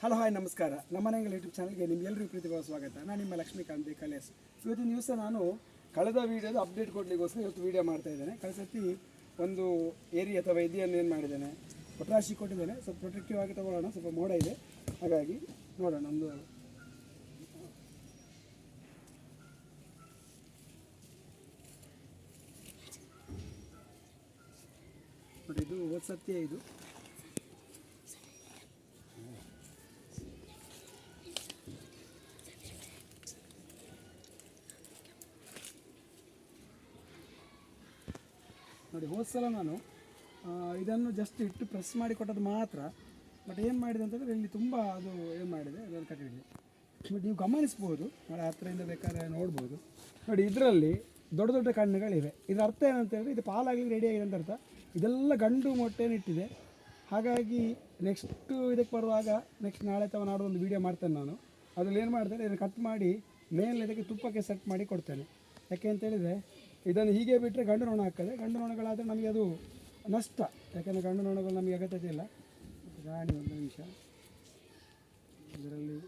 Hello hi ನಮಸ್ಕಾರ. ನಮ್ಮ ಮನೆಯಲ್ಲಿ ಯೂಟ್ಯೂಬ್ ಚಾನಲ್ಗೆ ನಿಮ್ಗೆಲ್ಲರಿಗೂ ಪ್ರೀತಿಗಳ ಸ್ವಾಗತ. ನಾನು ನಿಮ್ಮ ಲಕ್ಷ್ಮೀಕಾಂತ್ ಕಲೇಶ್ ಇವತ್ತು ದಿವಸ ನಾನು ಕಳೆದ ವೀಡಿಯೋದ ಅಪ್ಡೇಟ್ ಕೊಡಲಿಕ್ಕೋಸ್ಕರ ಇವತ್ತು ವೀಡಿಯೋ ಮಾಡ್ತಾ ಇದ್ದೇನೆ. ಕಳೆದ ಒಂದು ಏರಿ ಅಥವಾ ಇದೆಯನ್ನು ಏನು ಮಾಡಿದ್ದೇನೆ? ಪೊಟ್ರಾಶಿ ಕೊಟ್ಟಿದ್ದೇನೆ. ಸ್ವಲ್ಪ ಪ್ರೊಟೆಕ್ಟಿವ್ ಆಗಿ ತಗೊಳ್ಳೋಣ. ಸ್ವಲ್ಪ ಮೋಡ ಇದೆ. ಹಾಗಾಗಿ ನೋಡೋಣ ಒಂದು. ನೋಡಿ, ಇದು ಹೋದ ಸತ್ಯ ಇದು. ನೋಡಿ ಹೋದ ಸಲ ನಾನು ಇದನ್ನು ಜಸ್ಟ್ ಇಟ್ಟು ಪ್ರೆಸ್ ಮಾಡಿ ಕೊಟ್ಟದ್ದು ಮಾತ್ರ. ಬಟ್ ಏನು ಮಾಡಿದೆ ಅಂತಂದರೆ, ಇಲ್ಲಿ ತುಂಬ ಅದು ಏನು ಮಾಡಿದೆ ಅದನ್ನು ಕಟ್ಟಿದೆ ಬಟ್ ನೀವು ಗಮನಿಸ್ಬೋದು, ನಾಳೆ ಹತ್ತಿರದಿಂದ ಬೇಕಾದ್ರೆ ನೋಡ್ಬೋದು. ನೋಡಿ, ಇದರಲ್ಲಿ ದೊಡ್ಡ ದೊಡ್ಡ ಕಣ್ಣುಗಳಿವೆ. ಇದರ ಅರ್ಥ ಏನಂತ ಹೇಳಿದ್ರೆ ಇದು ಪಾಲಾಗಲಿ ರೆಡಿ ಆಗಿದೆ ಅಂತ ಅರ್ಥ. ಇದೆಲ್ಲ ಗಂಡು ಮೊಟ್ಟೆನ ಇಟ್ಟಿದೆ. ಹಾಗಾಗಿ ನೆಕ್ಸ್ಟು ಇದಕ್ಕೆ ಬರುವಾಗ ನೆಕ್ಸ್ಟ್ ನಾಳೆ ಅಥವಾ ನಾಡೋ ಒಂದು ವೀಡಿಯೋ ಮಾಡ್ತೇನೆ ನಾನು. ಅದರಲ್ಲಿ ಏನು ಮಾಡ್ತೇನೆ, ಇದನ್ನು ಕಟ್ ಮಾಡಿ ಮೇಲೆ ಇದಕ್ಕೆ ತುಪ್ಪಕ್ಕೆ ಸೆಟ್ ಮಾಡಿ ಕೊಡ್ತೇನೆ. ಯಾಕೆ ಅಂತ ಹೇಳಿದರೆ ಇದನ್ನು ಹೀಗೆ ಬಿಟ್ಟರೆ ಗಂಡು ನೊಣ ಹಾಕ್ತದೆ ಗಂಡು ನೊಣಗಳಾದರೆ ನಮಗೆ ಅದು ನಷ್ಟ. ಯಾಕೆಂದರೆ ಗಂಡು ನೊಣಗಳು ನಮಗೆ ಅಗತ್ಯತೆ ಇಲ್ಲ. ರಾಣಿ ಒಂದು ನಿಮಿಷ. ಇದರಲ್ಲಿ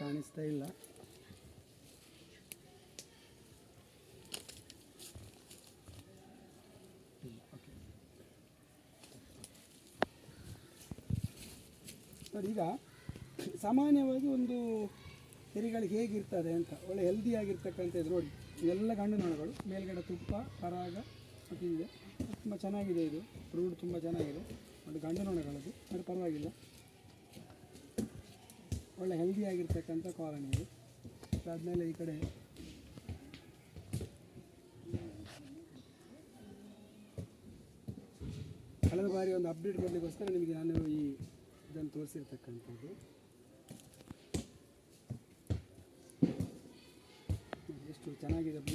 ಕಾಣಿಸ್ತಾ ಇಲ್ಲ. ನೋಡಿ ಈಗ ಸಾಮಾನ್ಯವಾಗಿ ಒಂದು ತೆರಿಗಳು ಹೇಗಿರ್ತದೆ ಅಂತ, ಒಳ್ಳೆ ಹೆಲ್ದಿ ಆಗಿರ್ತಕ್ಕಂಥ ಇದು ನೋಡಿ. ಇವೆಲ್ಲ ಗಂಡು ನೊಣಗಳು ಮೇಲ್ಗಡೆ ತುಪ್ಪ, ಪರಾಗ ಇದೆ ತುಂಬ ಚೆನ್ನಾಗಿದೆ ಇದು. ರೂಡ್ ತುಂಬ ಚೆನ್ನಾಗಿದೆ. ಬಟ್ ಗಂಡು ನೊಣಗಳದ್ದು ಅದು ಪರವಾಗಿಲ್ಲ. ಒಳ್ಳೆ ಹೆಲ್ದಿ ಆಗಿರ್ತಕ್ಕಂಥ ಕಾಲನಿ ಇದು. ಅದಾದಮೇಲೆ ಈ ಕಡೆ ಕಳೆದ ಬಾರಿ ಒಂದು ಅಪ್ಡೇಟ್ ಕೊಡಲಿಕ್ಕೋಸ್ಕರ ನಿಮಗೆ ನಾನು ಈ ಇದನ್ನು ತೋರಿಸಿರ್ತಕ್ಕಂಥದ್ದು ನೋಡಿ, ಎಷ್ಟು ಚೆನ್ನಾಗಿದೆ ಅಂತ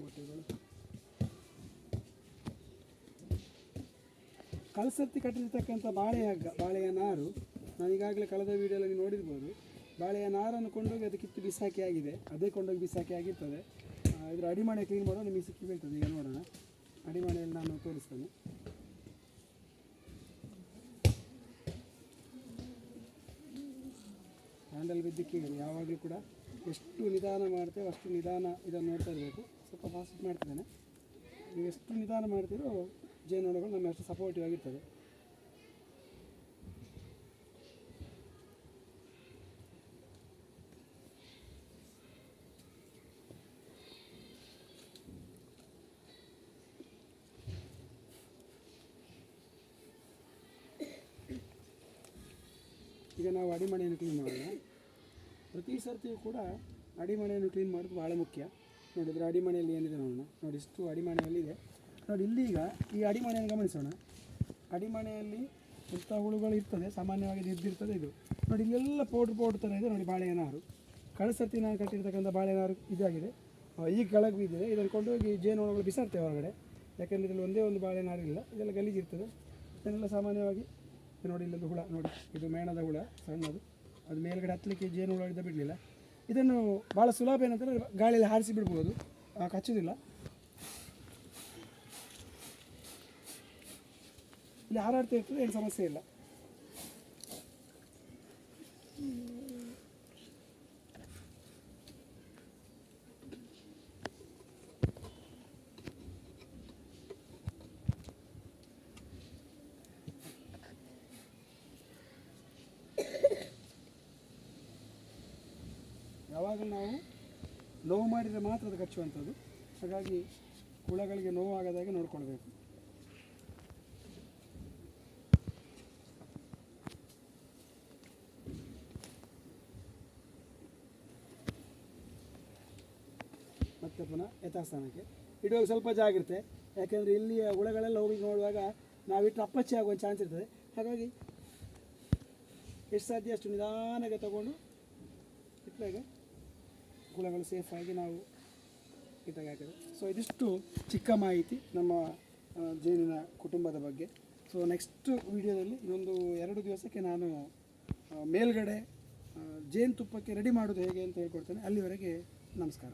ಮೊಟ್ಟೆಗಳು ಕಳಸತ್ತಿ ಕಟ್ಟಿರ್ತಕ್ಕಂಥ ಬಾಳೆಯ ಬಾಳೆಯ ನಾರು. ನಾನು ಈಗಾಗಲೇ ಕಳೆದ ನೀವು ನೋಡಿರ್ಬೋದು. ಬಾಳೆಯ ನಾರನ್ನು ಕೊಂಡೋಗಿ ಅದು ಕಿತ್ತು ಬಿಸಾಕಿ ಆಗಿದೆ. ಅದೇ ಕೊಂಡೋಗಿ ಬಿಸಾಕಿ ಆಗಿರ್ತದೆ. ಇದರ ಅಡಿಮಣೆ ಕ್ಲೀನ್ ಮಾಡೋ ನಿಮಗೆ ಸಿಕ್ಕಿ ಬೀಳ್ತದೆ ಈಗ ನೋಡೋಣ. ಅಡಿಮಣೆಯಲ್ಲಿ ನಾನು ತೋರಿಸ್ತೇನೆ. ಬಿದ್ದಕ್ಕೆ ಯಾವಾಗಲೂ ಕೂಡ ಎಷ್ಟು ನಿಧಾನ ಮಾಡ್ತೇವೆ ಅಷ್ಟು ನಿಧಾನ ಇದನ್ನು ನೋಡ್ತಾ ಇರಬೇಕು. ಸ್ವಲ್ಪ ಫಾಸ್ಟ್ ಮಾಡ್ತಿದ್ದೇನೆ. ನೀವು ಎಷ್ಟು ನಿಧಾನ ಮಾಡ್ತೀರೋ ಜೇನುನೊಣಗಳು ನಮ್ಮ ಅಷ್ಟು ಸಪೋರ್ಟಿವ್ ಆಗಿರ್ತದೆ. ಈಗ ನಾವು ಅಡಿಮಣೆಯನ್ನು ಕ್ಲೀನ್ ಮಾಡೋಣ. ಪ್ರತಿ ಸರ್ತಿಯೂ ಕೂಡ ಅಡಿಮಣೆಯನ್ನು ಕ್ಲೀನ್ ಮಾಡೋದು ಭಾಳ ಮುಖ್ಯ. ನೋಡಿದರೆ ಅಡಿಮಣೆಯಲ್ಲಿ ಏನಿದೆ ನೋಡೋಣ. ನೋಡಿ ಇಷ್ಟು ಅಡಿಮಣೆಯಲ್ಲಿ ಇದೆ. ನೋಡಿ ಇಲ್ಲಿಗ ಈ ಅಡಿಮಣೆಯನ್ನು ಗಮನಿಸೋಣ. ಅಡಿಮಣೆಯಲ್ಲಿ ಎಂಥ ಹುಳುಗಳು ಇರ್ತದೆ? ಸಾಮಾನ್ಯವಾಗಿ ಇದು ಇದ್ದಿರ್ತದೆ ಇದು. ನೋಡಿ, ಇಲ್ಲೆಲ್ಲ ಪೌಡ್ರ್ ಪೌಡ್ರ್ ಥರ ಇದೆ. ನೋಡಿ ಬಾಳೆಯ ನಾರು ಕಳೆದ ಸರ್ತಿ ನಾನು ಕಟ್ಟಿರ್ತಕ್ಕಂಥ ಬಾಳೆನಾರು ಇದಾಗಿದೆ. ಈಗ ಕೆಳಗೆ ಬಿದ್ದಿದೆ ಇದನ್ನು ಕೊಂಡೋಗಿ ಜೇನುಗಳು ಬಿಸಾಡ್ತೇವೆ ಹೊರಗಡೆ. ಯಾಕೆಂದರೆ ಇದರಲ್ಲಿ ಒಂದೇ ಒಂದು ಬಾಳೆನಾರು ಇಲ್ಲ ಇದೆಲ್ಲ ಗಲೀಜಿರ್ತದೆ ಇದನ್ನೆಲ್ಲ ಸಾಮಾನ್ಯವಾಗಿ, ನೋಡಿ, ಇಲ್ಲೊಂದು ಹುಳ. ನೋಡಿ, ಇದು ಮೇಣದ ಹುಳ, ಸಣ್ಣದು. ಅದು ಮೇಲ್ಗಡೆ ಹತ್ತಲಿಕ್ಕೆ ಜೇನು ಹುಳ ಇದ್ದ ಬಿಡಲಿಲ್ಲ. ಇದನ್ನು ಭಾಳ ಸುಲಭ ಏನಂತಂದರೆ ಗಾಳಿಯಲ್ಲಿ ಹಾರಿಸಿ ಬಿಡ್ಬೋದು. ಕಚ್ಚೋದಿಲ್ಲ. ಇಲ್ಲಿ ಹಾರಾಡ್ತಾ ಇರ್ತದೆ ಏನು ಸಮಸ್ಯೆ ಇಲ್ಲ. ಯಾವಾಗ ನಾವು ನೋವು ಮಾಡಿದರೆ ಮಾತ್ರ ಅದು ಕಚ್ಚುವಂಥದ್ದು ಹಾಗಾಗಿ ಹುಳಗಳಿಗೆ ನೋವು ಆಗದಾಗೆ ನೋಡ್ಕೊಳ್ಬೇಕು. ಮತ್ತೆ ಪುನಃ ಯಥಾಸ್ಥಾನಕ್ಕೆ. ಇಡುವಾಗ ಸ್ವಲ್ಪ ಜಾಗಿರುತ್ತೆ ಯಾಕೆಂದರೆ ಇಲ್ಲಿಯ ಹುಳಗಳೆಲ್ಲ ಹೋಗಿ ನೋಡುವಾಗ ನಾವಿಟ್ಟು ಅಪ್ಪಚ್ಚಿ ಆಗುವ ಚಾನ್ಸ್ ಇರ್ತದೆ. ಹಾಗಾಗಿ ಎಷ್ಟು ಸಾಧ್ಯ ಅಷ್ಟು ನಿಧಾನಕ್ಕೆ ತಗೊಂಡು ಇಟ್ಟಾಗ ಹುಳಗಳು ಸೇಫಾಗಿ ನಾವು ಇದ್ದಾಗ ಸೊ ಇದಿಷ್ಟು ಚಿಕ್ಕ ಮಾಹಿತಿ ನಮ್ಮ ಜೇನಿನ ಕುಟುಂಬದ ಬಗ್ಗೆ. ಸೊ ನೆಕ್ಸ್ಟ್ ವಿಡಿಯೋದಲ್ಲಿ ಇನ್ನೊಂದು ಎರಡು ದಿವಸಕ್ಕೆ ನಾನು ಮೇಲ್ಗಡೆ ಜೇನು ತುಪ್ಪಕ್ಕೆ ರೆಡಿ ಮಾಡೋದು ಹೇಗೆ ಅಂತ ಹೇಳ್ಕೊಡ್ತೇನೆ. ಅಲ್ಲಿವರೆಗೆ ನಮಸ್ಕಾರ.